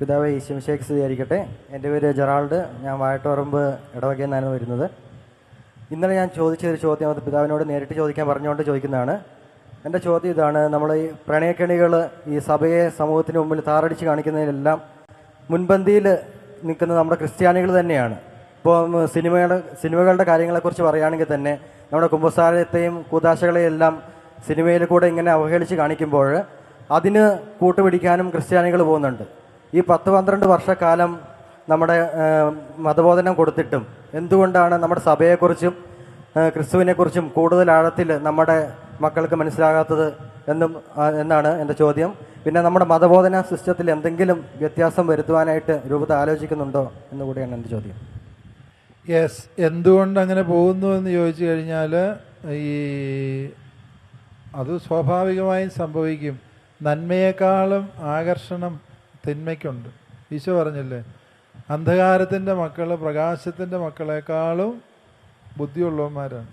പിതാവ് ഈശ്വമിശേഖ് സ്വീകരിക്കട്ടെ എന്റെ പേര് ജെറാൾഡ്. ഞാൻ വായട്ടോറമ്പ് ഇടവകയിൽ വരുന്നത്. ഇന്നലെ ഞാൻ ചോദിച്ച ഒരു ചോദ്യം അത് പിതാവിനോട് നേരിട്ട് ചോദിക്കാൻ പറഞ്ഞുകൊണ്ട് ചോദിക്കുന്നതാണ്. എന്റെ ചോദ്യം ഇതാണ്. നമ്മൾ ഈ പ്രണയക്കെണികൾ ഈ സഭയെ സമൂഹത്തിന് മുമ്പിൽ താറടിച്ച് കാണിക്കുന്നതിലെല്ലാം മുൻപന്തിയിൽ നിൽക്കുന്നത് നമ്മുടെ ക്രിസ്ത്യാനികൾ തന്നെയാണ്. ഇപ്പോൾ സിനിമയുടെ സിനിമകളുടെ കാര്യങ്ങളെക്കുറിച്ച് പറയുകയാണെങ്കിൽ തന്നെ നമ്മുടെ കുംഭസാരത്തെയും കൂതാശകളെയും എല്ലാം സിനിമയിൽ കൂടെ ഇങ്ങനെ അവഹേളിച്ച് കാണിക്കുമ്പോൾ അതിന് കൂട്ടുപിടിക്കാനും ക്രിസ്ത്യാനികൾ പോകുന്നുണ്ട്. ഈ പത്ത് പന്ത്രണ്ട് വർഷക്കാലം നമ്മുടെ മതബോധനം കൊടുത്തിട്ടും എന്തുകൊണ്ടാണ് നമ്മുടെ സഭയെക്കുറിച്ചും ക്രിസ്തുവിനെക്കുറിച്ചും കൂടുതൽ ആഴത്തിൽ നമ്മുടെ മക്കൾക്ക് മനസ്സിലാകാത്തത് എന്നും എന്നാണ് എന്റെ ചോദ്യം. പിന്നെ നമ്മുടെ മതബോധന സിസ്റ്റത്തിൽ എന്തെങ്കിലും വ്യത്യാസം വരുത്തുവാനായിട്ട് രൂപത ആലോചിക്കുന്നുണ്ടോ എന്നുകൂടിയാണ് എന്റെ ചോദ്യം. യെസ് എന്തുകൊണ്ട് അങ്ങനെ പോകുന്നു എന്ന് ചോദിച്ചു കഴിഞ്ഞാൽ ഈ അത് സ്വാഭാവികമായും സംഭവിക്കും. നന്മയെക്കാളും ആകർഷണം തിന്മയ്ക്കുണ്ട്. ഈശോ പറഞ്ഞില്ലേ അന്ധകാരത്തിന്റെ മക്കൾ പ്രകാശത്തിന്റെ മക്കളെക്കാളും ബുദ്ധിയുള്ളവന്മാരാണ്.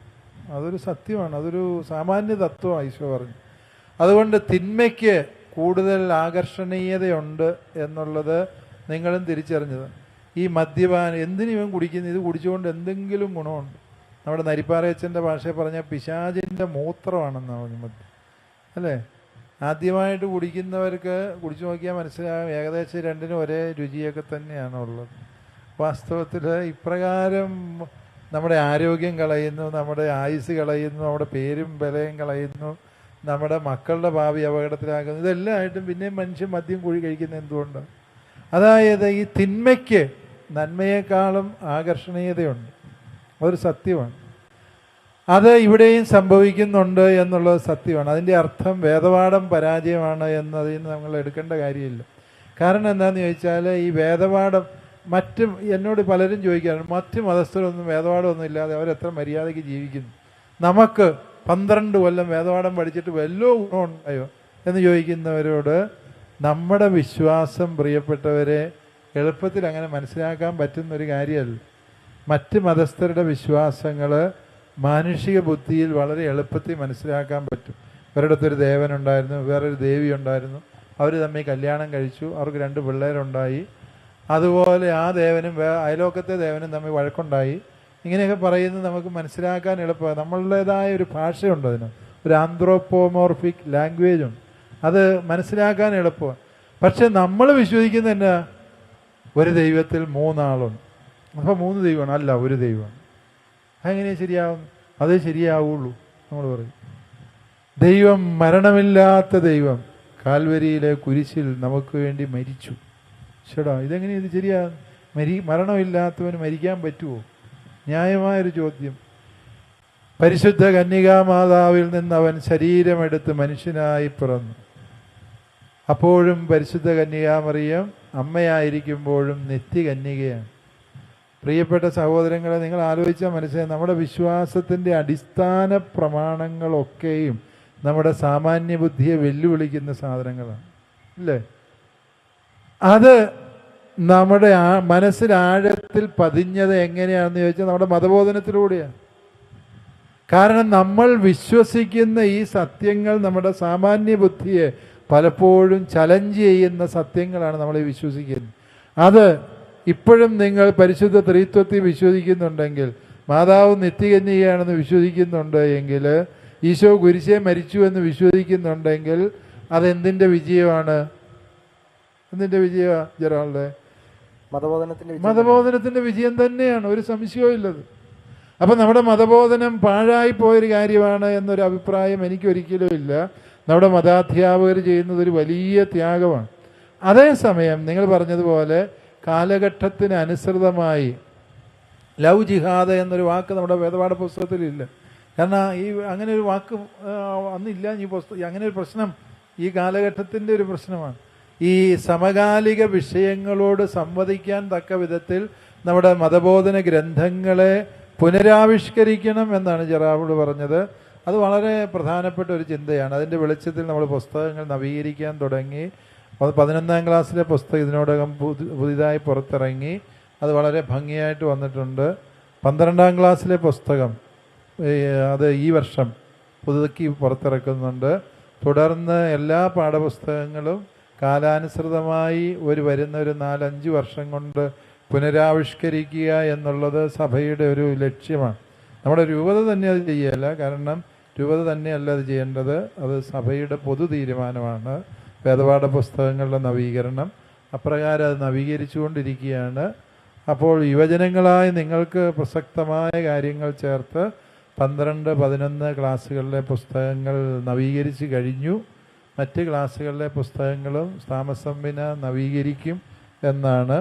അതൊരു സത്യമാണ് അതൊരു സാമാന്യ തത്വമാണ് ഈശോ പറഞ്ഞു അതുകൊണ്ട് തിന്മയ്ക്ക് കൂടുതൽ ആകർഷണീയതയുണ്ട് എന്നുള്ളത് നിങ്ങളും തിരിച്ചറിഞ്ഞത്. ഈ മദ്യപാനം എന്തിനു ഇവൻ കുടിക്കുന്നത് ഇത് കുടിച്ചുകൊണ്ട് എന്തെങ്കിലും ഗുണമുണ്ട്. നമ്മുടെ നരിപ്പാറയച്ചന്റെ ഭാഷയിൽ പറഞ്ഞ പിശാചിന്റെ മൂത്രമാണെന്നാണ് പറഞ്ഞു മദ്യം. അല്ലേ? ആദ്യമായിട്ട് കുടിക്കുന്നവർക്ക് കുടിച്ചു നോക്കിയാൽ മനസ്സിലാകും ഏകദേശം രണ്ടിനും ഒരേ രുചിയൊക്കെ തന്നെയാണ് ഉള്ളത്. വാസ്തവത്തിൽ ഇപ്രകാരം നമ്മുടെ ആരോഗ്യം കളയുന്നു നമ്മുടെ ആയുസ് കളയുന്നു നമ്മുടെ പേരും വിലയും കളയുന്നു നമ്മുടെ മക്കളുടെ ഭാവി അപകടത്തിലാക്കുന്നു. ഇതെല്ലാമായിട്ടും പിന്നെയും മനുഷ്യൻ മദ്യം കുഴി കഴിക്കുന്ന എന്തുകൊണ്ടാണ് അതായത് ഈ തിന്മയ്ക്ക് നന്മയെക്കാളും ആകർഷണീയതയുണ്ട്. അതൊരു സത്യമാണ്. അത് ഇവിടെയും സംഭവിക്കുന്നുണ്ട് എന്നുള്ളത് സത്യമാണ്. അതിന്റെ അർത്ഥം വേദപാഠം പരാജയമാണ് എന്നതിൽ നമ്മൾ എടുക്കേണ്ട കാര്യമില്ല. കാരണം എന്താണെന്ന് ചോദിച്ചാൽ ഈ വേദപാഠം മറ്റ് എന്നോട് പലരും ചോദിക്കാറുണ്ട് മറ്റ് മതസ്ഥരൊന്നും വേദപാഠമൊന്നും ഇല്ലാതെ അവരെത്ര മര്യാദയ്ക്ക് ജീവിക്കുന്നു? നമുക്ക് പന്ത്രണ്ട് കൊല്ലം വേദപാഠം പഠിച്ചിട്ട് വല്ലോ ഗുണമുണ്ടായോ എന്ന് ചോദിക്കുന്നവരോട് നമ്മുടെ വിശ്വാസം പ്രിയപ്പെട്ടവരെ എളുപ്പത്തിൽ അങ്ങനെ മനസ്സിലാക്കാൻ പറ്റുന്നൊരു കാര്യമല്ല. മറ്റ് മതസ്ഥരുടെ വിശ്വാസങ്ങൾ മാനുഷിക ബുദ്ധിയിൽ വളരെ എളുപ്പത്തിൽ മനസ്സിലാക്കാൻ പറ്റും. ഒരിടത്തൊരു ദേവനുണ്ടായിരുന്നു വേറൊരു ദേവി ഉണ്ടായിരുന്നു. അവർ തമ്മിൽ കല്യാണം കഴിച്ചു. അവർക്ക് രണ്ട് പിള്ളേരുണ്ടായി. അതുപോലെ ആ ദേവനും വേ അയലോക്കത്തെ ദേവനും തമ്മിൽ വഴക്കുണ്ടായി. ഇങ്ങനെയൊക്കെ പറയുന്നത് നമുക്ക് മനസ്സിലാക്കാൻ എളുപ്പമാണ്. നമ്മളുടേതായ ഒരു ഭാഷയുണ്ട് അതിന്. ഒരു ആന്ത്രോപ്പോമോർഫിക് ലാംഗ്വേജും അത് മനസ്സിലാക്കാൻ എളുപ്പമാണ്. പക്ഷെ നമ്മൾ വിശ്വസിക്കുന്ന എന്നാ? ഒരു ദൈവത്തിൽ മൂന്നാളുണ്ട്. അപ്പോൾ മൂന്ന് ദൈവമാണ്. അല്ല ഒരു ദൈവമാണ്. അതെങ്ങനെ ശരിയാവും? അതേ ശരിയാവുള്ളൂ. നമ്മൾ പറയും. ദൈവം മരണമില്ലാത്ത ദൈവം കാൽവരിയിലെ കുരിശിൽ നമുക്ക് വേണ്ടി മരിച്ചു. ചേടാ ഇതെങ്ങനെ ഇത് ശരിയാ? മരി മരണമില്ലാത്തവന് മരിക്കാൻ പറ്റുമോ ന്യായമായൊരു ചോദ്യം. പരിശുദ്ധ കന്യകാ മാതാവിൽ നിന്ന് അവൻ ശരീരമെടുത്ത് മനുഷ്യനായി പിറന്നു. അപ്പോഴും പരിശുദ്ധ കന്യകാമറിയം അമ്മയായിരിക്കുമ്പോഴും നിത്യകന്യകയാണ്. പ്രിയപ്പെട്ട സഹോദരങ്ങളെ നിങ്ങൾ ആലോചിച്ചാൽ മനസ്സിലായി. നമ്മുടെ വിശ്വാസത്തിന്റെ അടിസ്ഥാന പ്രമാണങ്ങളൊക്കെയും നമ്മുടെ സാമാന്യ ബുദ്ധിയെ വെല്ലുവിളിക്കുന്ന സാധനങ്ങളാണ്. അല്ലേ? അത് നമ്മുടെ ആഴത്തിൽ പതിഞ്ഞത് എങ്ങനെയാണെന്ന് ചോദിച്ചാൽ നമ്മുടെ മതബോധനത്തിലൂടെയാണ് കാരണം നമ്മൾ വിശ്വസിക്കുന്ന ഈ സത്യങ്ങൾ നമ്മുടെ സാമാന്യ ബുദ്ധിയെ പലപ്പോഴും ചലഞ്ച് ചെയ്യുന്ന സത്യങ്ങളാണ് നമ്മൾ വിശ്വസിക്കുന്നത്. അത് ഇപ്പോഴും നിങ്ങൾ പരിശുദ്ധ ത്രിത്വത്തിൽ വിശ്വസിക്കുന്നുണ്ടെങ്കിൽ മാതാവ് നിത്യകന്യകയാണെന്ന് വിശ്വസിക്കുന്നുണ്ട് എങ്കിൽ ഈശോ കുരിശെ മരിച്ചു എന്ന് വിശ്വസിക്കുന്നുണ്ടെങ്കിൽ അതെന്തിന്റെ വിജയമാണ്? എന്തിന്റെ വിജയമാണ് ജെറാളുടെ മതബോധനത്തിന്റെ മതബോധനത്തിന്റെ മതബോധനത്തിന്റെ വിജയം തന്നെയാണ് ഒരു സംശയവും ഇല്ലത് അപ്പം നമ്മുടെ മതബോധനം പാഴായി പോയൊരു കാര്യമാണ് എന്നൊരു അഭിപ്രായം എനിക്കൊരിക്കലും ഇല്ല. നമ്മുടെ മതാധ്യാപകർ ചെയ്യുന്നത് ഒരു വലിയ ത്യാഗമാണ്. അതേസമയം നിങ്ങൾ പറഞ്ഞതുപോലെ കാലഘട്ടത്തിന് അനുസൃതമായി ലവ് ജിഹാദ് എന്നൊരു വാക്ക് നമ്മുടെ വേദപാഠ പുസ്തകത്തിലില്ല. കാരണം ഈ അങ്ങനെ ഒരു വാക്ക് അന്നില്ല. ഈ പുസ്തകം അങ്ങനെ ഒരു പ്രശ്നം ഈ കാലഘട്ടത്തിന്റെ ഒരു പ്രശ്നമാണ്. ഈ സമകാലിക വിഷയങ്ങളോട് സംവദിക്കാൻ തക്ക വിധത്തിൽ നമ്മുടെ മതബോധന ഗ്രന്ഥങ്ങളെ പുനരാവിഷ്കരിക്കണം എന്നാണ് ജെറാബിൾ പറഞ്ഞത്. അത് വളരെ പ്രധാനപ്പെട്ട ഒരു ചിന്തയാണ്. അതിന്റെ വെളിച്ചത്തിൽ നമ്മൾ പുസ്തകങ്ങൾ നവീകരിക്കാൻ തുടങ്ങി. അത് പതിനൊന്നാം ക്ലാസ്സിലെ പുസ്തകം ഇതിനോടകം പുതു- പുതിയതായി പുറത്തിറങ്ങി. അത് വളരെ ഭംഗിയായിട്ട് വന്നിട്ടുണ്ട്. പന്ത്രണ്ടാം ക്ലാസ്സിലെ പുസ്തകം അത് ഈ വർഷം പുതുക്കി പുറത്തിറക്കുന്നുണ്ട്. തുടർന്ന് എല്ലാ പാഠപുസ്തകങ്ങളും കാലാനുസൃതമായി ഒരു വരുന്ന ഒരു നാലഞ്ച് വർഷം കൊണ്ട് പുനരാവിഷ്കരിക്കുക എന്നുള്ളത് സഭയുടെ ഒരു ലക്ഷ്യമാണ്. നമ്മുടെ രൂപത തന്നെ അത് ചെയ്യല്ല. കാരണം രൂപത തന്നെയല്ല അത് ചെയ്യേണ്ടത്. അത് സഭയുടെ പൊതു തീരുമാനമാണ്. വേദപാഠ പുസ്തകങ്ങളുടെ നവീകരണം. അപ്രകാരം അത് നവീകരിച്ചുകൊണ്ടിരിക്കുകയാണ്. അപ്പോൾ യുവജനങ്ങളായ നിങ്ങൾക്ക് പ്രസക്തമായ കാര്യങ്ങൾ ചേർത്ത് പന്ത്രണ്ട് പതിനൊന്ന് ക്ലാസ്സുകളിലെ പുസ്തകങ്ങൾ നവീകരിച്ച് കഴിഞ്ഞു. മറ്റ് ക്ലാസ്സുകളിലെ പുസ്തകങ്ങളും താമസംവിന നവീകരിക്കും എന്നാണ്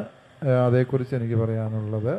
അതേക്കുറിച്ച് എനിക്ക് പറയാനുള്ളത്.